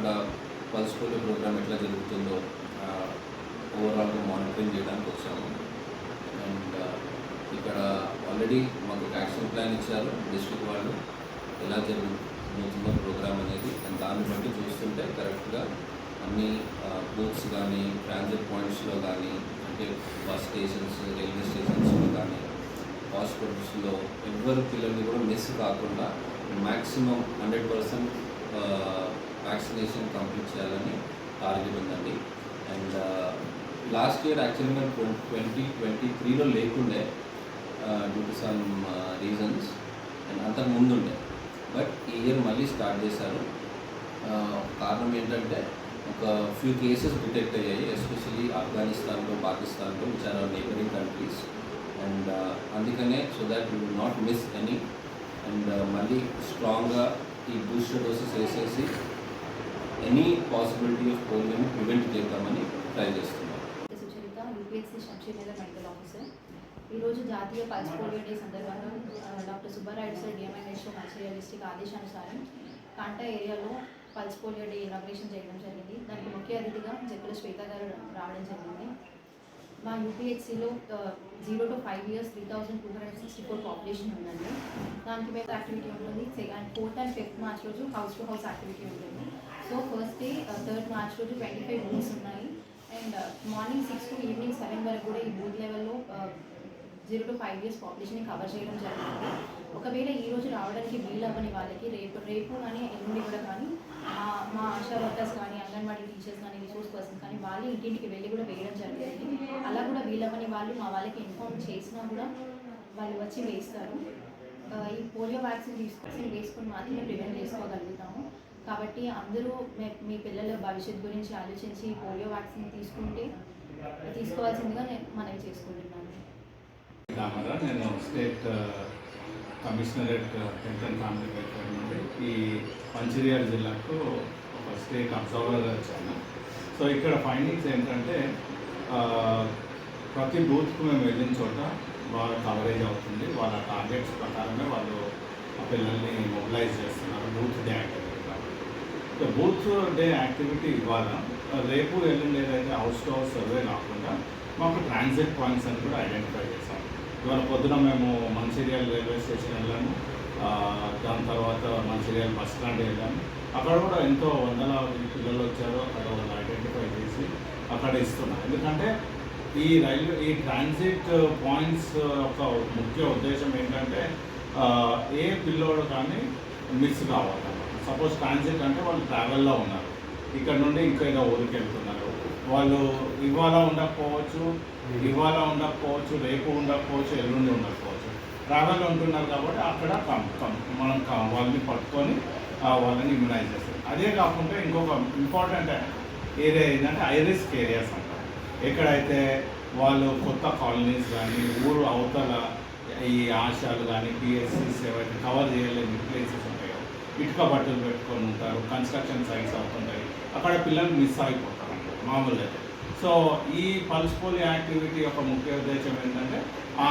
Polio programme ఎట్లా జరుగుతుందో ఓవరాల్గా మానిటరింగ్ చేయడానికి వచ్చాము. అండ్ ఇక్కడ ఆల్రెడీ మాకు యాక్షన్ ప్లాన్ ఇచ్చారు డిస్ట్రిక్ట్ వాళ్ళు ఎలా జరుగుతుందో ప్రోగ్రామ్ అనేది. అండ్ దాన్ని బట్టి చూస్తుంటే కరెక్ట్గా అన్ని బూత్స్ కానీ ట్రాన్సిట్ పాయింట్స్లో కానీ అంటే బస్ స్టేషన్స్ రైల్వే స్టేషన్స్లో కానీ హాస్పిటల్స్లో ఎవరి పిల్లల్ని కూడా మిస్ కాకుండా maximum hundred percent vaccination complete చేయాలని టార్గెట్ ఉందండి. అండ్ లాస్ట్ ఇయర్ యాక్చువల్లీ మేము ట్వంటీ ట్వంటీ త్రీలో లేకుండే due to some reasons and అంతకు ముందు ఉండే బట్ ఈ ఇయర్ మళ్ళీ స్టార్ట్ చేశారు. Uh, కారణం ఏంటంటే ఒక ఫ్యూ కేసెస్ డిటెక్ట్ అయ్యాయి. ఎస్పెషలీ ఆఫ్ఘనిస్తాన్లో పాకిస్తాన్లో which are our neighbouring countries and అందుకనే so that you will not miss any and మళ్ళీ స్ట్రాంగ్గా ఈ బూస్టర్ డోసెస్ వేసేసి ఎనీ పాసిబిలిటీ ఆఫ్ పోలియోని ప్రివెంట్ చేద్దామని ట్రై చేస్తున్నాం. Sucharita UPSC Shamshinagar medical officer ఈరోజు జాతీయ పల్స్ పోలియో డే సందర్భంగా doctor Subbarayudu sir DMNHO Mancherial district ఆదేశానుసారం కాంటా ఏరియాలో పల్స్ పోలియో డే ఇనాగ్రేషన్ చేయడం జరిగింది. దానికి ముఖ్య అతిథిగా జక్కుల శ్వేత గారు రావడం జరిగింది. మా యూపీహెచ్సిలో zero to five years three thousand two hundred sixty four population ఉందండి. దానికి మీద యాక్టివిటీ ఉంటుంది. సె- and fourth and fifth March రోజు హౌస్ టు హౌస్ యాక్టివిటీ ఉంటుంది. So first day third March రోజు ట్వంటీ ఫైవ్ రూమ్స్ ఉన్నాయి and morning six to evening seven వరకు కూడా ఈ బూత్ లెవెల్లో జీరో టు ఫైవ్ ఇయర్స్ పాపులేషన్ని కవర్ చేయడం జరుగుతుంది ఒకవేళ ఈ రోజు రావడానికి వీలు అవ్వని వాళ్ళకి రేపు రేపు కానీ ఎల్లుండి కూడా కానీ మా- ఆశా వర్కర్స్ కానీ అంగన్వాడీ టీచర్స్ కానీ రిసోర్స్ పర్సన్స్ కానీ వాళ్ళు ఇంటింటికి వెళ్ళి కూడా వేయడం జరుగుతుంది అలా కూడా వీలవ్వని వాళ్ళు మా వాళ్ళకి ఇన్ఫార్మ్ చేసినా కూడా వాళ్ళు వచ్చి వేస్తారు. Uh, ఈ పోలియో వ్యాక్సిన్ తీసుకొని వేసుకొని మాత్రమే ప్రివెంట్ చేసుకోగలుగుతాము. కాబట్టి అందరూ మే- మీ పిల్లల భవిష్యత్తు గురించి ఆలోచించి పోలియో వ్యాక్సిన్ తీసుకుంటే తీసుకోవాల్సిందిగా నేను మనవి చేసుకుంటున్నాను. నేను state commissionerate health and family welfare నుండి ఈ మంచిర్యాల జిల్లాకు ఒక స్టేట్ అబ్జర్వర్ వచ్చాను. సో ఇక్కడ ఫైండింగ్స్ ఏంటంటే ప్రతి బూత్కు మేము వెళ్ళిన చోట బాగా కవరేజ్ అవుతుంది. వాళ్ళ టార్గెట్స్ ప్రకారమే వాళ్ళు పిల్లల్ని మొబిలైజ్ చేస్తున్నారు booth day booth day activity ఇవాళ రేపు ఎల్లుండి ఏదైతే హౌస్ టు హౌస్ సర్వే కాకుండా మాకు ట్రాన్సిట్ పాయింట్స్ అని కూడా ఐడెంటిఫై చేశాం. ఇవాళ పొద్దున మేము మంచిర్యాల రైల్వే స్టేషన్ వెళ్ళాము. దాని తర్వాత మంచిర్యాల బస్ స్టాండ్ వెళ్ళాము. అక్కడ కూడా ఎంతో వందల పిల్లలు వచ్చారో. అక్కడ వాళ్ళు ఐడెంటిఫై చేసి అక్కడ ఇస్తున్నారు. ఎందుకంటే ఈ రైల్వే ఈ ట్రాన్సిట్ పాయింట్స్ uh, యొక్క ముఖ్య ఉద్దేశం ఏంటంటే ఏ పిల్లోడు కానీ మిస్ కావాలన్నమాట సపోజ్ ట్రాన్సిట్ అంటే వాళ్ళు ట్రావెల్లో ఉన్నారు. ఇక్కడ నుండి ఇంకా ఏదో ఊరికి వెళ్తున్నారు. వాళ్ళు ఇవాళ ఉండకపోవచ్చు ఇవాళ ఉండకపోవచ్చు రేపు ఉండకపోవచ్చు ఎల్లుండి ఉండకపోవచ్చు. ట్రావెల్ ఉంటున్నారు కాబట్టి అక్కడ మనం వాళ్ళని పట్టుకొని వాళ్ళని ఇమ్యునైజ్ చేస్తారు. అదే కాకుండా ఇంకొక ఇంపార్టెంట్ ఏరియా ఏంటంటే ఐరిస్క్ ఏరియాస్ అంటారు ఎక్కడైతే వాళ్ళు కొత్త కాలనీస్ కానీ ఊరు అవతల ఈ ఆశాలు కానీ పిఎస్సీస్ ఏవైతే కవర్ చేయలేని ప్లేసెస్ ఉంటాయో. ఇటుక బట్టలు పెట్టుకొని ఉంటారు కన్స్ట్రక్షన్ సైట్స్ అవుతుంటాయి. అక్కడ పిల్లలు మిస్ అయిపోతారు మామూలుగా. అయితే సో ఈ పల్స్ పోలియో యాక్టివిటీ యొక్క ముఖ్య ఉద్దేశం ఏంటంటే ఆ